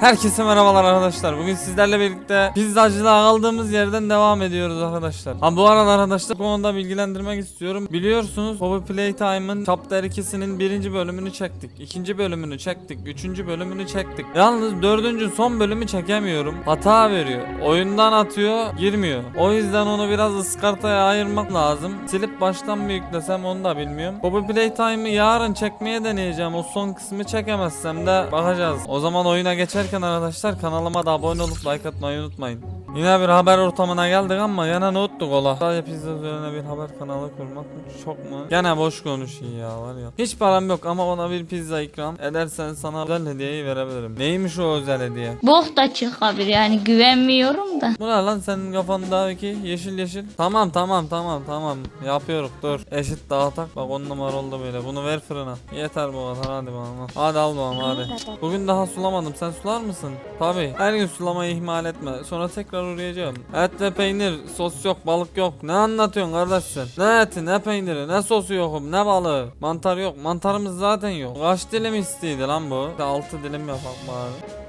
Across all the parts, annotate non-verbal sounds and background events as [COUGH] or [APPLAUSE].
Herkese merhabalar arkadaşlar. Bugün sizlerle birlikte pizzacılığa kaldığımız yerden devam ediyoruz arkadaşlar. Ha bu arada arkadaşlar bu konuda bilgilendirmek istiyorum. Biliyorsunuz Poppy Playtime'ın Chapter 2'sinin birinci bölümünü çektik. ikinci bölümünü çektik. Üçüncü bölümünü çektik. Yalnız dördüncü son bölümü çekemiyorum. Hata veriyor. Oyundan atıyor girmiyor. O yüzden onu biraz ıskartaya ayırmak lazım. Silip baştan mı yüklesem onu da bilmiyorum. Poppy Playtime'ı yarın çekmeye deneyeceğim. O son kısmı çekemezsem de bakacağız. O zaman oyuna geçerken arkadaşlar kanalıma da abone olup like atmayı unutmayın. Yine bir haber ortamına geldik ama gene ne unuttuk ola. Sadece pizza üzerine bir haber kanalı kurmak çok mu? Gene boş konuşuyor ya var ya. Hiç param yok ama bana bir pizza ikram edersen sana özel hediyeyi verebilirim. Neymiş o özel hediye? Bok da çıkabilir yani güvenmiyorum da. Bu ne lan senin kafandaki yeşil yeşil? Tamam tamam tamam tamam yapıyoruz dur. Eşit dağıtak bak on numara oldu böyle bunu ver fırına. Yeter bu kadar hadi bana. Hadi al bana hadi. Bugün daha sulamadım sen sular mısın? Tabi her gün sulamayı ihmal etme sonra tekrar uğrayacağım. Et ve peynir sos yok balık yok. Ne anlatıyorsun kardeş sen? Ne eti ne peyniri ne sosu yokum ne balığı. Mantar yok mantarımız zaten yok. Kaç dilim istiydi lan bu? 6 dilim yapak bari.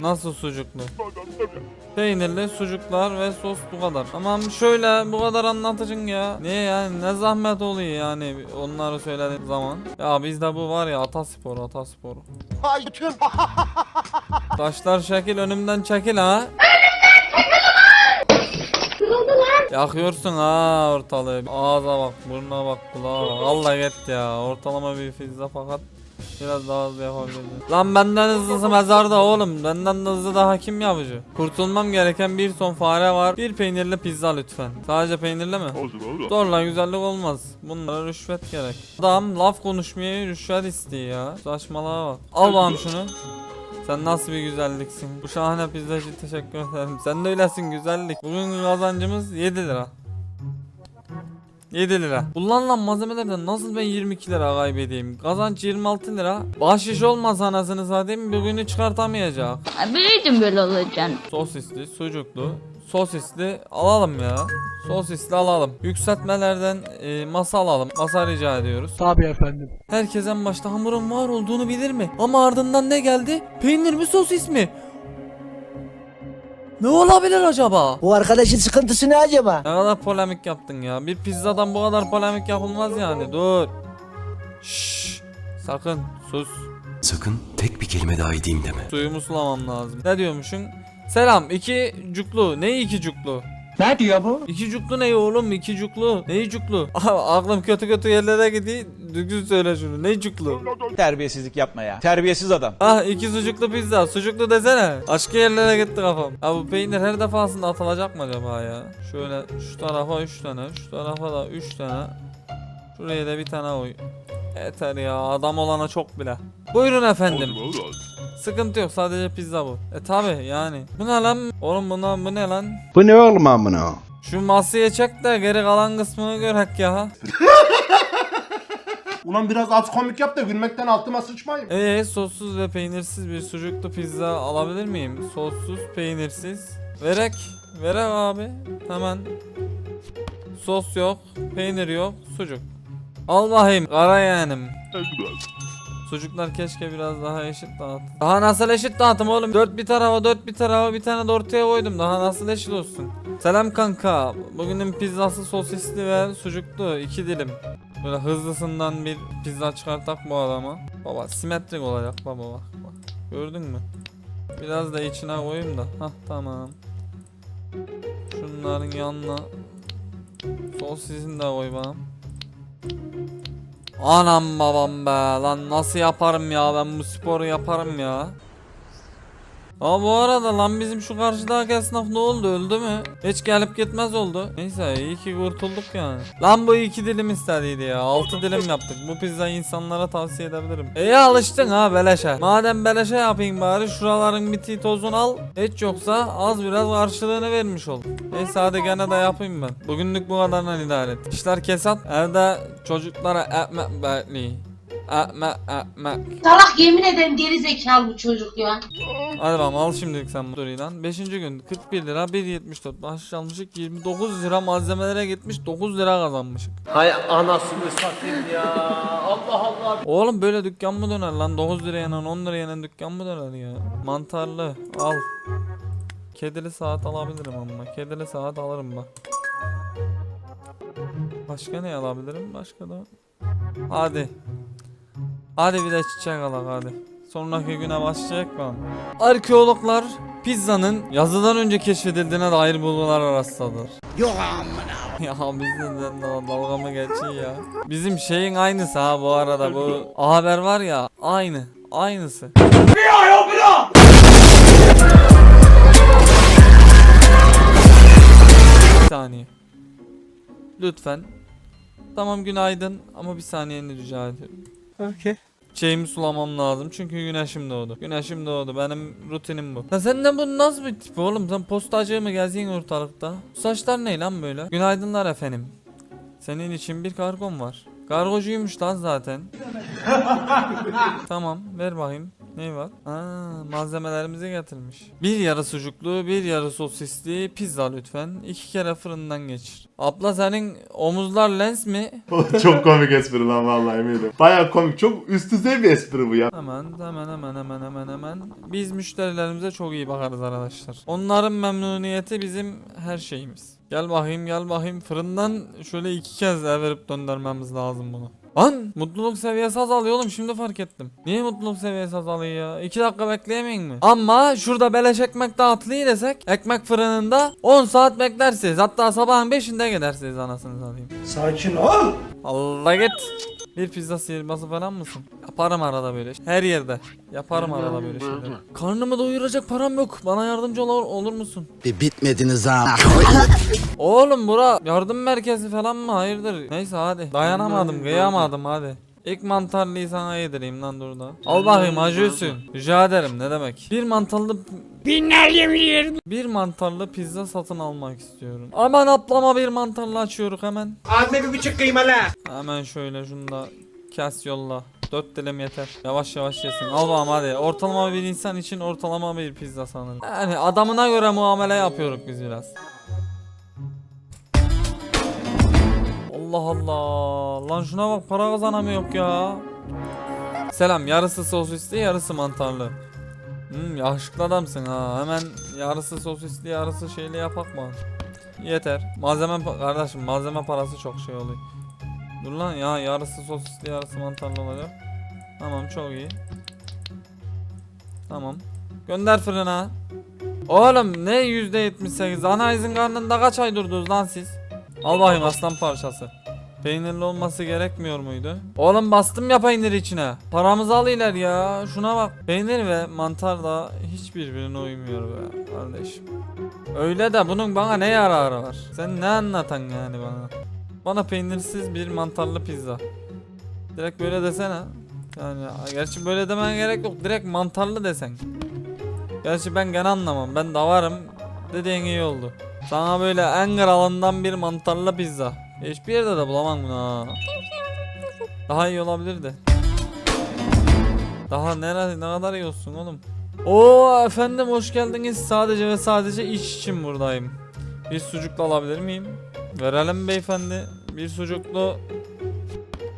Nasıl sucuklu? Peynirli sucuklar ve sos bu kadar. Tamam şöyle bu kadar anlatıcın ya. Niye yani ne zahmet oluyor yani onları söylediğin zaman. Ya bizde bu var ya atasporu atasporu. Ay tüm Taşlar şekil önümden çekil ha. Yakıyorsun ha ortalığı. Ağza bak, burnuna bak, kulağa bak. Allah git ya. Ortalama bir pizza fakat biraz daha hızlı yapabilirim. Lan benden hızlısı mezarda oğlum. Benden de hızlı daha kim yapıcı? Kurtulmam gereken bir son fare var. Bir peynirli pizza lütfen. Sadece peynirli mi? Zorla güzellik olmaz. Bunlara rüşvet gerek. Adam laf konuşmaya rüşvet istiyor ya. Saçmalığa bak. Al bakalım şunu. Sen nasıl bir güzelliksin. Bu şahane pizza için teşekkür ederim. Sen de öylesin güzellik. Bugün kazancımız 7 lira. 7 lira. Kullanılan malzemelerden nasıl ben 22 lira kaybedeyim? Kazanç 26 lira. Bahşiş olmaz anasını satayım bugünü çıkartamayacak. Ha, Biliyordum böyle olacağını. Sosisli, sucuklu, sosisli alalım ya. Sosisli alalım. Yükseltmelerden e, masa alalım. Masa rica ediyoruz. Tabii efendim. Herkes en başta hamurun var olduğunu bilir mi? Ama ardından ne geldi? Peynir mi sosis mi? Ne olabilir acaba? Bu arkadaşın sıkıntısı ne acaba? Ne kadar polemik yaptın ya. Bir pizzadan bu kadar polemik yapılmaz yani. Dur. Şşş. Sakın sus. Sakın tek bir kelime daha edeyim deme. Suyumu sulamam lazım. Ne diyormuşsun? Selam. iki cuklu. Ne iki cuklu? Ne diyor bu? İki cuklu ne oğlum? İki cuklu. Ne cuklu? [LAUGHS] Aklım kötü kötü yerlere gidiyor. Düzgün söyle şunu. Ne cuklu? Terbiyesizlik yapma ya. Terbiyesiz adam. Ah iki sucuklu pizza. Sucuklu desene. Başka yerlere gitti kafam. Ya bu peynir her defasında atılacak mı acaba ya? Şöyle şu tarafa 3 tane. Şu tarafa da 3 tane. Şuraya da bir tane koy. Yeter ya adam olana çok bile. Buyurun efendim. Sıkıntı yok sadece pizza bu. E tabi yani. Bu ne lan? Oğlum buna bu ne lan? Bu ne oğlum amına? Şu masaya çek de geri kalan kısmını görek ya. [LAUGHS] Ulan biraz az komik yap da gülmekten altıma sıçmayayım. Eee sossuz ve peynirsiz bir sucuklu pizza alabilir miyim? Sossuz, peynirsiz. Verek. Verek abi. Hemen. Sos yok, peynir yok, sucuk. Al bakayım kara yeğenim. Sucuklar keşke biraz daha eşit dağıt. Daha nasıl eşit dağıtım oğlum? Dört bir tarafa dört bir tarafa bir tane de ortaya koydum. Daha nasıl eşit olsun? Selam kanka. Bugünün pizzası sosisli ve sucuklu. iki dilim. Böyle hızlısından bir pizza çıkartak bu adama. Baba simetrik olacak baba bak. bak. Gördün mü? Biraz da içine koyayım da. Hah tamam. Şunların yanına sosisini de koy bana. Anam babam be lan nasıl yaparım ya ben bu sporu yaparım ya. Aa bu arada lan bizim şu karşıdaki esnaf ne oldu öldü mü? Hiç gelip gitmez oldu. Neyse iyi ki kurtulduk yani. Lan bu iki dilim istediydi ya. Altı dilim yaptık. Bu pizzayı insanlara tavsiye edebilirim. İyi alıştın ha beleşe. Madem beleşe yapayım bari şuraların biti tozunu al. Hiç yoksa az biraz karşılığını vermiş ol. Neyse hadi gene de yapayım ben. Bugünlük bu kadarından idare et. İşler kesat. Evde çocuklara ekmek bekliyor. Ekmek ekmek. Salak yemin ederim geri zekalı bu çocuk ya. Hadi bakalım al şimdilik sen bu lan. 5. gün 41 lira 1.74 bahşiş almışık 29 lira malzemelere gitmiş 9 lira kazanmışık. Hay anasını satayım ya. Allah Allah. Oğlum böyle dükkan mı döner lan 9 liraya yenen 10 liraya yenen dükkan mı döner ya. Mantarlı al. Kedili saat alabilirim ama kedili saat alırım bak. Başka ne alabilirim başka da. Hadi. Hadi bir de çiçek alak hadi. Sonraki güne başlayacak mı? Arkeologlar pizzanın yazıdan önce keşfedildiğine dair bulgular rastladılar. Yok [LAUGHS] Ya bizden de dalga mı geçiyor ya? Bizim şeyin aynısı ha bu arada bu haber var ya aynı aynısı. Bir saniye. Lütfen. Tamam günaydın ama bir saniyeni rica ediyorum. Okey. Şeyimi sulamam lazım çünkü güneşim doğdu. Güneşim doğdu. Benim rutinim bu. Ya sen de bu nasıl bir tip oğlum? Sen postacı mı geziyorsun ortalıkta? Bu saçlar ne lan böyle? Günaydınlar efendim. Senin için bir kargom var. Kargocuymuş lan zaten. [LAUGHS] tamam ver bakayım. Ne var? Aa, malzemelerimizi getirmiş. Bir yarı sucuklu, bir yarı sosisli pizza lütfen. İki kere fırından geçir. Abla senin omuzlar lens mi? [LAUGHS] çok komik espri lan vallahi eminim. Baya komik. Çok üst düzey bir espri bu ya. Hemen hemen hemen hemen hemen hemen. Biz müşterilerimize çok iyi bakarız arkadaşlar. Onların memnuniyeti bizim her şeyimiz. Gel bakayım gel bakayım fırından şöyle iki kez verip döndürmemiz lazım bunu. Lan mutluluk seviyesi azalıyor oğlum şimdi fark ettim. Niye mutluluk seviyesi azalıyor ya? 2 dakika bekleyemeyin mi? Ama şurada beleş ekmek dağıtılıyor desek ekmek fırınında 10 saat beklersiniz. Hatta sabahın 5'inde gidersiniz anasını satayım. Sakin ol. Allah git. Bir pizza sihirbazı falan mısın? Yaparım arada böyle. Her yerde. Yaparım arada böyle şeyler. Karnımı doyuracak param yok. Bana yardımcı olur, olur musun? Bir bitmediniz ha. Oğlum bura yardım merkezi falan mı? Hayırdır? Neyse hadi. Dayanamadım, kıyamadım hadi. İlk mantarlıyı sana yedireyim lan dur da. Al bakayım acıyorsun. Rica ederim ne demek. Bir mantarlı... Bir mantarlı pizza satın almak istiyorum. Aman atlama bir mantarlı açıyoruz hemen. Anne bir buçuk kıymalı. Hemen şöyle şunu da kes yolla. Dört dilim yeter. Yavaş yavaş yesin. Al bakalım hadi. Ortalama bir insan için ortalama bir pizza sanırım. Yani adamına göre muamele yapıyoruz biz biraz. Allah Allah. Lan şuna bak para kazanamıyor ya. Selam. Yarısı sosisli yarısı mantarlı. Hmm, yakışıklı adamsın ha. Hemen yarısı sosisli yarısı şeyli yapak mı? Yeter. Malzeme kardeşim malzeme parası çok şey oluyor. Dur lan ya yarısı sosisli yarısı mantarlı olacak. Tamam çok iyi. Tamam. Gönder fırına. Oğlum ne yüzde 78? Anayızın karnında kaç ay durdunuz lan siz? Al bakayım aslan parçası. Peynirli olması gerekmiyor muydu? Oğlum bastım ya peynir içine. Paramızı alıyorlar ya. Şuna bak. Peynir ve mantar da hiç birbirine uymuyor be kardeşim. Öyle de bunun bana ne yararı var? Sen ne anlatan yani bana? Bana peynirsiz bir mantarlı pizza. Direkt böyle desene. Yani gerçi böyle demen gerek yok. Direkt mantarlı desen. Gerçi ben gene anlamam. Ben de varım. Dediğin iyi oldu. Sana böyle en kralından bir mantarlı pizza. Hiçbir yerde de bulamam bunu ha. Daha iyi olabilirdi. Daha nere ne kadar iyi olsun oğlum. Oo efendim hoş geldiniz. Sadece ve sadece iş için buradayım. Bir sucuklu alabilir miyim? Verelim beyefendi. Bir sucuklu.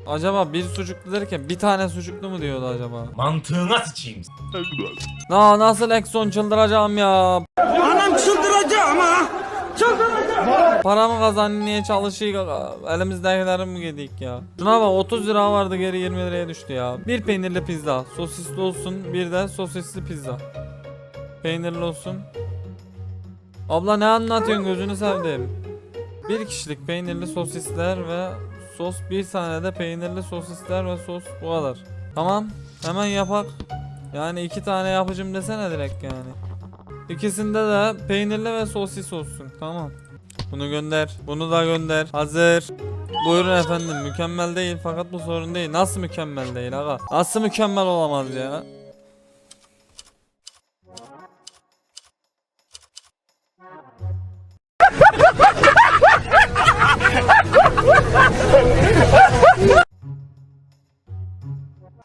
Acaba bir sucuklu derken bir tane sucuklu mu diyordu acaba? Mantığına sıçayım. Na nasıl Exxon çıldıracağım ya. Anam çıldıracağım ha. Paramı kazanayım niye çalışıyor elimizdekileri mi yedik ya? Şuna bak 30 lira vardı geri 20 liraya düştü ya. Bir peynirli pizza sosisli olsun bir de sosisli pizza. Peynirli olsun. Abla ne anlatıyorsun? Gözünü sevdim Bir kişilik peynirli sosisler ve sos bir tane de peynirli sosisler ve sos bu kadar. Tamam hemen yapak. Yani iki tane yapacağım desene direkt yani. İkisinde de peynirli ve sosis olsun tamam bunu gönder. Bunu da gönder. Hazır. Buyurun efendim. Mükemmel değil fakat bu sorun değil. Nasıl mükemmel değil aga? Nasıl mükemmel olamaz ya?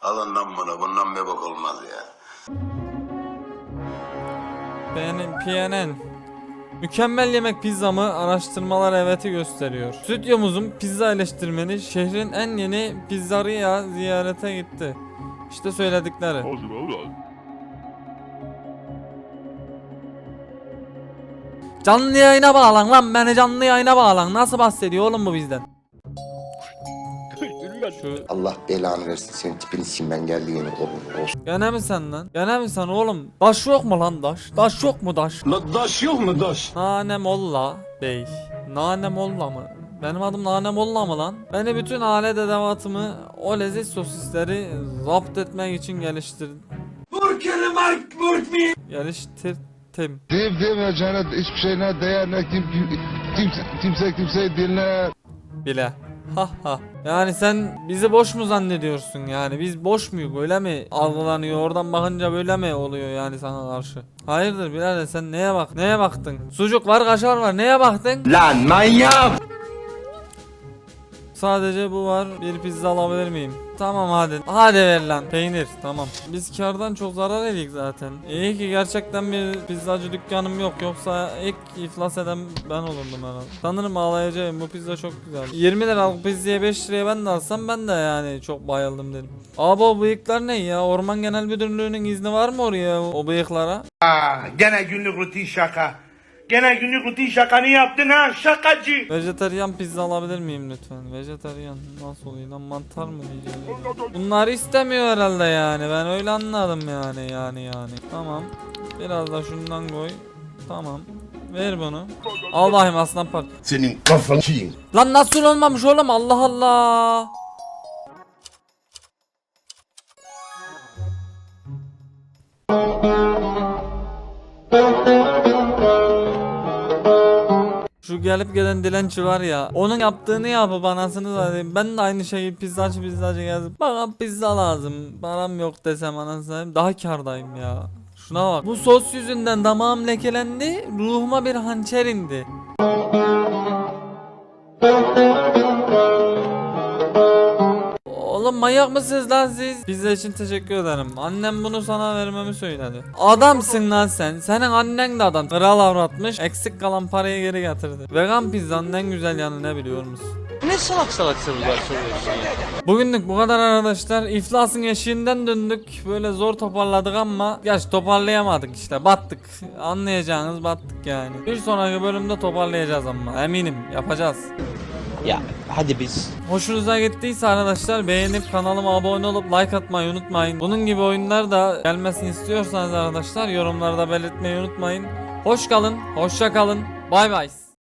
Alın lan bunu. Bundan bir bok olmaz ya. Benim PNN. Mükemmel yemek pizza mı? Araştırmalar evet'i gösteriyor. Stüdyomuzun pizza eleştirmeni şehrin en yeni pizzeria ziyarete gitti. İşte söyledikleri. Canlı yayına bağlan lan beni canlı yayına bağlan. Nasıl bahsediyor oğlum bu bizden? Şu Allah belanı versin senin tipini sim ben geldiğini oğlum. Gene mi sen lan? Gene mi sen oğlum? Daş yok mu lan daş? Daş yok mu daş? La daş yok mu daş? Nane Molla Bey. Nane Molla mı? Benim adım Nane Molla mı lan? Beni bütün alet edevatımı o leziz sosisleri zapt etmek için geliştirdim. Geliştirdim. Deyip demeyeceğine hiçbir şeyine değer ne kim, kim, kimse kimseyi dinler. bile. Ha ha. Yani sen bizi boş mu zannediyorsun yani? Biz boş muyuz? Öyle mi algılanıyor? Oradan bakınca böyle mi oluyor yani sana karşı? Hayırdır birader sen neye bak? Neye baktın? Sucuk var, kaşar var. Neye baktın? Lan manyak! Sadece bu var. Bir pizza alabilir miyim? Tamam hadi. Hadi ver lan. Peynir. Tamam. Biz kardan çok zarar edik zaten. İyi ki gerçekten bir pizzacı dükkanım yok. Yoksa ilk iflas eden ben olurdum herhalde. Sanırım ağlayacağım. Bu pizza çok güzel. 20 liralık pizzaya 5 liraya ben de alsam ben de yani çok bayıldım dedim. Abi o bıyıklar ne ya? Orman Genel Müdürlüğü'nün izni var mı oraya o bıyıklara? Gene günlük rutin şaka. Gene günlük rutin şakanı yaptın ha şakacı. Vejetaryen pizza alabilir miyim lütfen? Vejetaryen nasıl oluyor lan mantar mı diyeceğim? Bunlar istemiyor herhalde yani ben öyle anladım yani yani yani. Tamam. Biraz da şundan koy. Tamam. Ver bunu. Al bakayım aslan par. Senin kafanı çiğin. Lan nasıl olmamış oğlum Allah Allah. Şu gelip gelen dilenci var ya onun yaptığını yapıp anasını satayım ben de aynı şeyi pizzacı pizzacı yazıp bana pizza lazım param yok desem anasını daha kardayım ya. Şuna bak. Bu sos yüzünden damağım lekelendi ruhuma bir hançer indi manyak mısınız lan siz? Pizza için teşekkür ederim. Annem bunu sana vermemi söyledi. Adamsın lan sen. Senin annen de adam. Kral avratmış. Eksik kalan parayı geri getirdi. Vegan pizzanın en güzel yanı ne biliyor musun? Ne salak salak sorular soruyorsun ya? Bugünlük bu kadar arkadaşlar. İflasın eşiğinden döndük. Böyle zor toparladık ama gerçi toparlayamadık işte. Battık. Anlayacağınız battık yani. Bir sonraki bölümde toparlayacağız ama. Eminim yapacağız. Ya hadi biz. Hoşunuza gittiyse arkadaşlar beğenip kanalıma abone olup like atmayı unutmayın. Bunun gibi oyunlar da gelmesini istiyorsanız arkadaşlar yorumlarda belirtmeyi unutmayın. Hoş kalın, hoşça kalın. Bay bay.